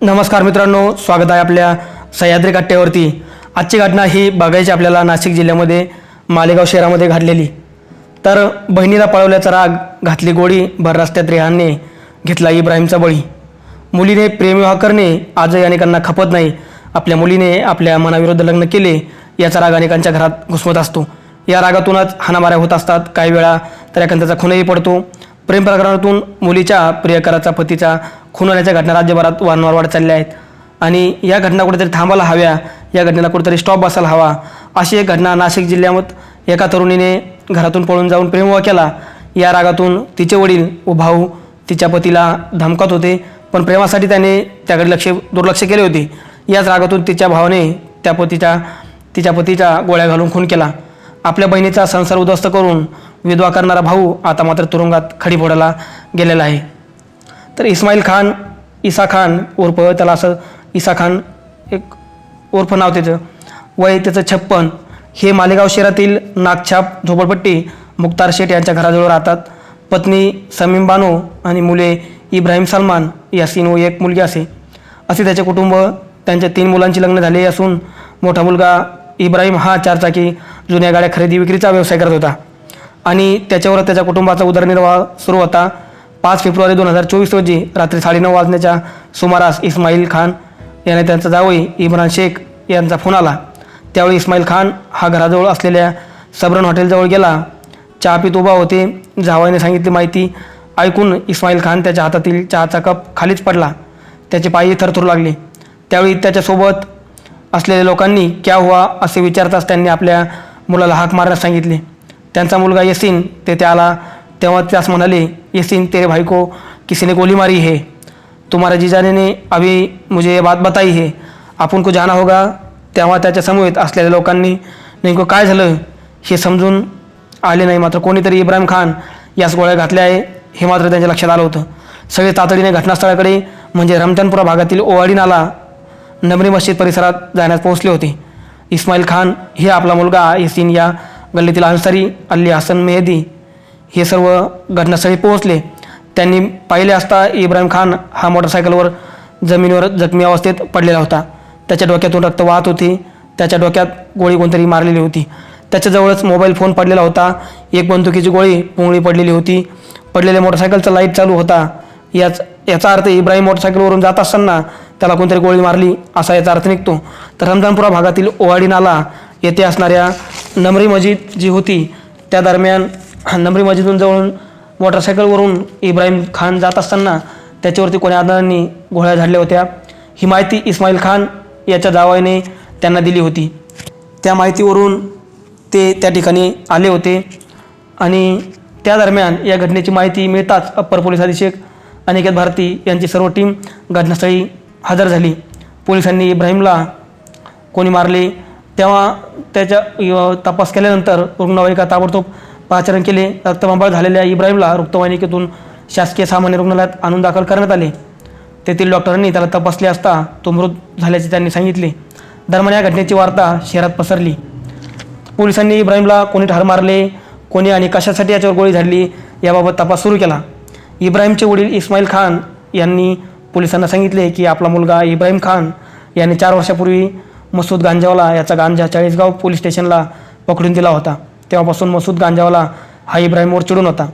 नमस्कार मित्रांनो स्वागत आहे आपल्या सह्याद्री कट्ट्यावरती आजची घटना ही बघायची आपल्याला नाशिक जिल्ह्यामध्ये मालेगाव शहरामध्ये घडलेली. तर बहिणीला पळवल्याचा राग घातली गोळी भर रस्त्यात रेहानने घेतला इब्राहिमचा बळी. मुलीने प्रेमविवाह करणे आजही अनेकांना खपत नाही. आपल्या मुलीने आपल्या मनाविरुद्ध लग्न केले याचा राग अनेकांच्या घरात घुसमत असतो. या रागातूनच हाणामाऱ्या होत असतात. काही वेळा तर एखाद्याचा खूनही पडतो. प्रेम प्रकरणातून मुलीच्या प्रियकराचा पतीचा खून होण्याच्या घटना राज्यभरात वारंवार वाढत चालल्या आहेत. आणि या घटना कुठेतरी थांबायला हव्या या घटनेला कुठेतरी स्टॉप बसायला हवा अशी एक घटना नाशिक जिल्ह्यात एका तरुणीने घरातून पळून जाऊन प्रेमविवाह केला. या रागातून तिचे वडील व भाऊ तिच्या पतीला धमकात होते पण प्रेमासाठी त्याने त्याकडे लक्ष दुर्लक्ष केले होते. याच रागातून तिच्या भावाने त्या पतीच्या तिच्या पतीच्या गोळ्या घालून खून केला. आपल्या बहिणीचा संसार उद्ध्वस्त करून विधवा करणारा भाऊ आता मात्र तुरुंगात खडी फोडायला गेलेला आहे. तर इस्माईल खान इसा खान उर्फ त्याला असं इसा खान एक उर्फ नाव त्याचं. वय त्याचं छप्पन. हे मालेगाव शहरातील नागछाप झोपडपट्टी मुक्तार शेठ यांच्या घराजवळ राहतात. पत्नी समीम बानो आणि मुले इब्राहिम सलमान यासीन व एक मुलगी असे. असे त्याचे कुटुंब त्यांच्या तीन मुलांची लग्न झाले असून मोठा मुलगा इब्राहिम हा चारचाकी जुन्या गाड्या खरेदी विक्रीचा व्यवसाय करत होता. आणि त्याच्यावर त्याच्या कुटुंबाचा उदरनिर्वाह सुरू होता. पाच फेब्रुवारी दोन हजार चोवीस रोजी रात्री साडेनऊ वाजण्याच्या सुमारास इस्माईल खान याने त्यांचा जावई इम्रान शेख यांचा फोन आला. त्यावेळी इस्माईल खान हा घराजवळ असलेल्या सबरन हॉटेलजवळ गेला. चहा पित उभा होते. जावईने सांगितली माहिती ऐकून इस्माईल खान त्याच्या हातातील चहाचा कप खालीच पडला. त्याचे पायही थरथरू लागले. त्यावेळी त्याच्यासोबत असलेल्या लोकांनी क्या हुआ असे विचारताच त्यांनी आपल्या मुलाला हाक मारण्यास सांगितले. त्यांचा मुलगा यसीन तेथे आला. तेव्हा त्यास म्हणाले यसीन तेरे भाई को किसी ने गोली मारी है। तुम्हारा जिजाने ने अभी मुझे ये बात बताई है। आपण को जाना होगा। तेव्हा त्याच्या समवेत असलेल्या लोकांनी नेमकं काय झालं हे समजून आले नाही मात्र कोणीतरी इब्राहिम खान यास गोळ्या घातल्या आहे हे मात्र त्यांच्या लक्षात आलं होतं. सगळे तातडीने घटनास्थळाकडे म्हणजे रमजानपुरा भागातील ओवाडी नाला नबरी मस्जिद परिसरात जाण्यास पोहोचले होते. इस्माईल खान हे आपला मुलगा यसीन या गल्लीतील अन्सारी अल्ली हसन मेहदी हे सर्व घटनास्थळी पोहोचले. त्यांनी पाहिले असता इब्राहिम खान हा मोटरसायकलवर जमिनीवर जखमी अवस्थेत पडलेला होता. त्याच्या डोक्यातून रक्त वाहत होती. त्याच्या डोक्यात गोळी कोणतरी मारलेली होती. त्याच्याजवळच मोबाईल फोन पडलेला होता. एक बंदुकीची गोळी पुंगळी पडलेली होती. पडलेल्या मोटरसायकलचा लाइट चालू होता. याच याचा अर्थ इब्राहिम मोटरसायकलवरून जात असताना त्याला कोणतरी गोळी मारली असा याचा अर्थ निघतो. तर रमजानपुरा भागातील ओवाडी नाला येथे असणाऱ्या नमरी मस्जिद जी होती त्या दरम्यान नमरी मस्जिदून जवळून मोटरसायकलवरून इब्राहिम खान जात असताना त्याच्यावरती कोणी आदरांनी गोळ्या झाडल्या होत्या. ही माहिती इस्माईल खान याच्या जावाईने त्यांना दिली होती. त्या माहितीवरून ते त्या ठिकाणी आले होते आणि त्या दरम्यान या घटनेची माहिती मिळताच अप्पर पोलीस अधीक्षक अनिकेत भारती यांची सर्व टीम घटनास्थळी हजर झाली. पोलिसांनी इब्राहिमला कोणी मारले तेव्हा त्याच्या तपास केल्यानंतर रुग्णवाहिका ताबडतोब पाचारण केले. रक्तबंबाळ झालेल्या इब्राहिमला रुक्तवाहिनिकेतून शासकीय सामान्य रुग्णालयात आणून दाखल करण्यात आले. तेथील डॉक्टरांनी त्याला तपासले असता तो मृत झाल्याचे त्यांनी सांगितले. दरम्यान या घटनेची वार्ता शहरात पसरली. पोलिसांनी इब्राहिमला कोणी ठार मारले कोणी आणि कशासाठी याच्यावर गोळी झाडली याबाबत तपास सुरू केला. इब्राहिमचे वडील इस्माईल खान यांनी पोलिसांना सांगितले की आपला मुलगा इब्राहिम खान यांनी चार वर्षापूर्वी मसूद गांजावाला याचा गांजा चाळीसगाव पोलीस स्टेशनला पकडून दिला होता. तेव्हापासून मसूद गांजावाला हा इब्राहिमवर चिडून होता.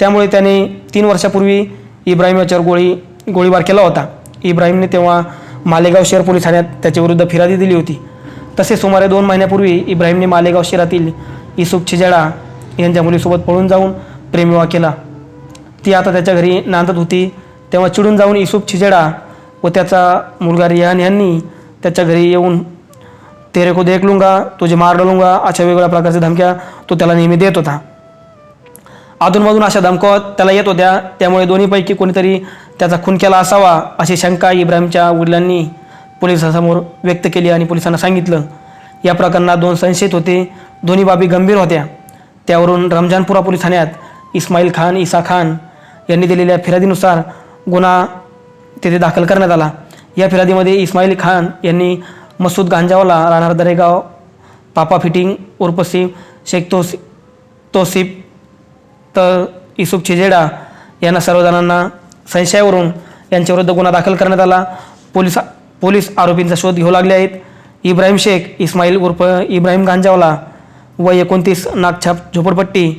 त्यामुळे त्याने तीन वर्षापूर्वी इब्राहिम याच्यावर गोळी गोळीबार केला होता. इब्राहिमने तेव्हा मालेगाव शहर पोलीस ठाण्यात त्याच्याविरुद्ध फिर्यादी दिली होती. तसे सुमारे दोन महिन्यापूर्वी इब्राहिमने मालेगाव शहरातील इसुफ छिजाडा यांच्या मुलीसोबत पळून जाऊन प्रेमविवाह केला. ती आता त्याच्या घरी नांदत होती. तेव्हा चिडून जाऊन इसुफ छिजेडा व त्याचा मुलगा रियान यांनी त्याच्या घरी येऊन तेरे को देख लूंगा तुझे मार अशा वेगवेगळ्या प्रकारच्या धमक्या तो त्याला नेहमी देत होता. अधूनमधून अशा धमकावत त्याला येत होत्या. त्यामुळे दोन्हीपैकी कोणीतरी त्याचा खून केला असावा अशी शंका इब्राहिमच्या वडिलांनी पोलिसांसमोर व्यक्त केली आणि पोलिसांना सांगितलं. या प्रकरणात दोन संशयित होते. दोन्ही बाबी गंभीर होत्या. त्यावरून रमजानपुरा पोलीस ठाण्यात इस्माईल खान इसा खान यांनी दिलेल्या फिर्यादीनुसार गुन्हा तेथे दाखल करण्यात आला. या फिर्यादीमध्ये इस्माईल खान यांनी मसूद गांजावाला राहणार दरेगाव पापा फिटिंग उर्फ शेख तोसी तोसिफ तर इसुफ छिजेडा यांना सर्वजणांना संशयावरून यांच्याविरुद्ध गुन्हा दाखल करण्यात आला. पोलीस पोलीस आरोपींचा शोध घेऊ लागले आहेत. इब्राहिम शेख इस्माईल उर्फ इब्राहिम गांजावला व एकोणतीस नागछाप झोपडपट्टी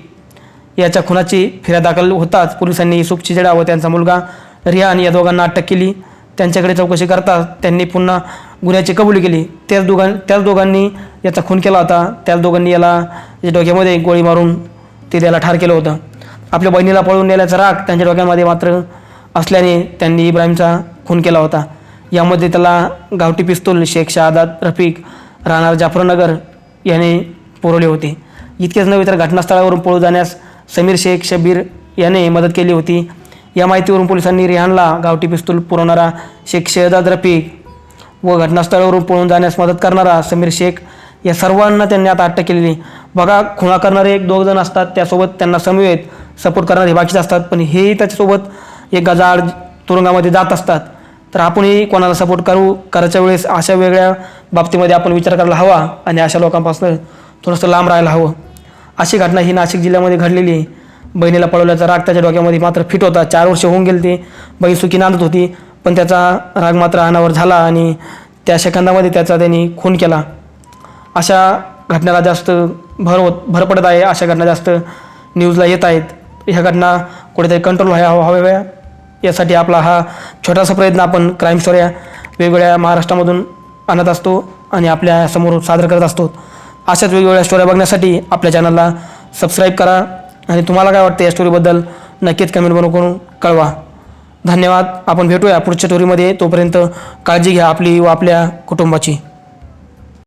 याच्या खुनाची फिर्याद दाखल होताच पोलिसांनी युसुफ चिजेडा व त्यांचा मुलगा रियान या दोघांना अटक केली. त्यांच्याकडे चौकशी करता त्यांनी पुन्हा गुन्ह्याची कबुली केली. त्याच दोघां त्याच दोघांनी याचा खून केला होता. त्याच दोघांनी याला या डोक्यामध्ये गोळी मारून ते त्याला ठार केलं होतं. आपल्या बहिणीला पळून नेल्याचा राग त्यांच्या डोक्यामध्ये मात्र असल्याने त्यांनी इब्राहिमचा खून केला होता. यामध्ये त्याला गावठी पिस्तूल शेख शहादात रफिक राहणार जाफरनगर याने पुरवले होते. इतकेच नव्हे तर घटनास्थळावरून पळून जाण्यास समीर शेख शबीर याने मदत केली होती. या माहितीवरून पोलिसांनी रिहानला गावठी पिस्तूल पुरवणारा शेख शहदाद रफिक व घटनास्थळावरून पळून जाण्यास मदत करणारा समीर शेख या सर्वांना त्यांनी आता अटक केलेली बघा खुणा करणारे एक दोघ जण असतात त्यासोबत त्यांना समवेत सपोर्ट करणारे बाकीचे असतात पण हेही त्याच्यासोबत एक गजाड तुरुंगामध्ये जात असतात. तर आपणही कोणाला सपोर्ट करू? करायच्या वेळेस अशा वेगळ्या बाबतीमध्ये आपण विचार करायला हवा आणि अशा लोकांपासून थोडंसं लांब राहायला हवं. अशी घटना ही नाशिक जिल्ह्यामध्ये घडलेली आहे. बहिणीला पळवल्याचा राग त्याच्या डोक्यामध्ये मात्र फिट होता. चार वर्ष होऊन गेले ते. बहीण सुखी नांदत होती. पण त्याचा राग मात्र अनावर झाला आणि त्या सेकंदामध्ये त्याचा त्यांनी खून केला. अशा घटनेला जास्त भर होत भर पडत आहे अशा घटना जास्त न्यूजला येत आहेत. ह्या घटना कुठेतरी कंट्रोल व्हायला व्हाव्या यासाठी आपला हा छोटासा प्रयत्न आपण क्राईम स्टोऱ्या वेगवेगळ्या महाराष्ट्रामधून आणत असतो आणि आपल्यासमोर सादर करत असतो. अशाच वेगवेगळ्या स्टोऱ्या बघण्यासाठी आपल्या चॅनलला सबस्क्राईब करा. आणि तुम्हाला काय वाटतं या स्टोरीबद्दल नक्कीच कमेंट बनवून करून कळवा. धन्यवाद. आपण भेटूया पुढच्या टोरीमध्ये तोपर्यंत काळजी घ्या आपली व आपल्या कुटुंबाची.